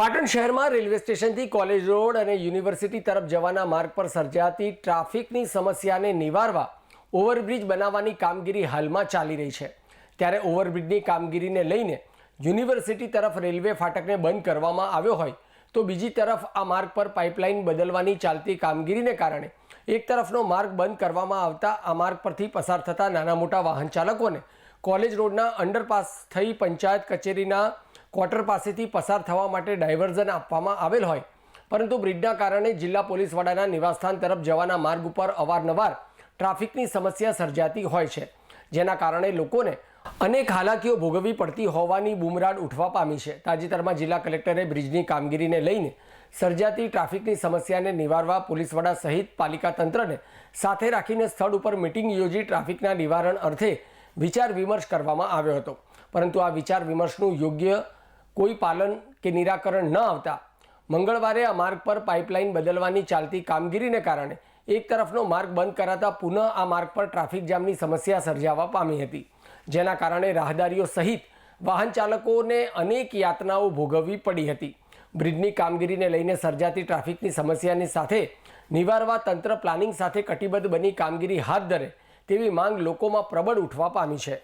પાટણ શહેરમાં રેલવે સ્ટેશનથી college road અને યુનિવર્સિટી તરફ જવાના માર્ગ પર સર્જાતી ટ્રાફિકની સમસ્યાને નિવારવા ઓવરબ્રિજ બનાવવાની કામગીરી હાલમાં ચાલી રહી છે. ત્યારે ઓવરબ્રિજની કામગીરીને લઈને યુનિવર્સિટી તરફ રેલવે ફાટકને બંધ કરવામાં આવ્યો હોય તો બીજી તરફ આ માર્ગ પર પાઇપલાઇન બદલવાની ચાલતી કામગીરીને કારણે એક તરફનો માર્ગ બંધ કરવામાં આવતા આ માર્ગ પરથી પસાર થતા નાના મોટા વાહન ચાલકોને કોલેજ રોડના અંડરપાસ થઈ પંચાયત કચેરીના ક્વાર્ટર પાસેથી પસાર થવા માટે ડાયવર્ઝન આપવામાં આવેલ હોય. પરંતુ બ્રિજના કારણે જિલ્લા પોલીસ વડાના નિવાસસ્થાન તરફ જવાના માર્ગ ઉપર અવારનવાર ટ્રાફિકની સમસ્યા સર્જાતી હોય છે, જેના કારણે લોકોને અનેક હાલાકીઓ ભોગવવી પડતી હોવાની બુમરાડ ઉઠવા પામી છે. તાજેતરમાં જિલ્લા કલેક્ટરે બ્રિજની કામગીરીને લઈને સર્જાતી ટ્રાફિકની સમસ્યાને નિવારવા પોલીસ વડા સહિત પાલિકા તંત્રને સાથે રાખીને સ્થળ ઉપર મિટિંગ યોજી ટ્રાફિકના નિવારણ અર્થે વિચાર વિમર્શ કરવામાં આવ્યો હતો. પરંતુ આ વિચાર વિમર્શનું યોગ્ય કોઈ પાલન કે નિરાકરણ ન આવતા. મંગળવારે આ માર્ગ પર પાઇપલાઇન બદલવાની ચાલતી કામગીરીને કારણે એક તરફનો માર્ગ બંધ કરાતા પુનઃ આ માર્ગ પર ટ્રાફિક જામની સમસ્યા સર્જાવા પામી હતી. જેના કારણે રાહદારીઓ સહિત વાહન ચાલકોને અનેક યાતનાઓ ભોગવવી પડી હતી. બ્રિજની કામગીરીને લઈને સર્જાતી ટ્રાફિકની સમસ્યાની સાથે નિવારવા તંત્ર પ્લાનિંગ સાથે કટિબદ્ધ બની કામગીરી હાથ ધરે તેવી માંગ લોકોમાં પ્રબળ ઉઠવા પામી છે.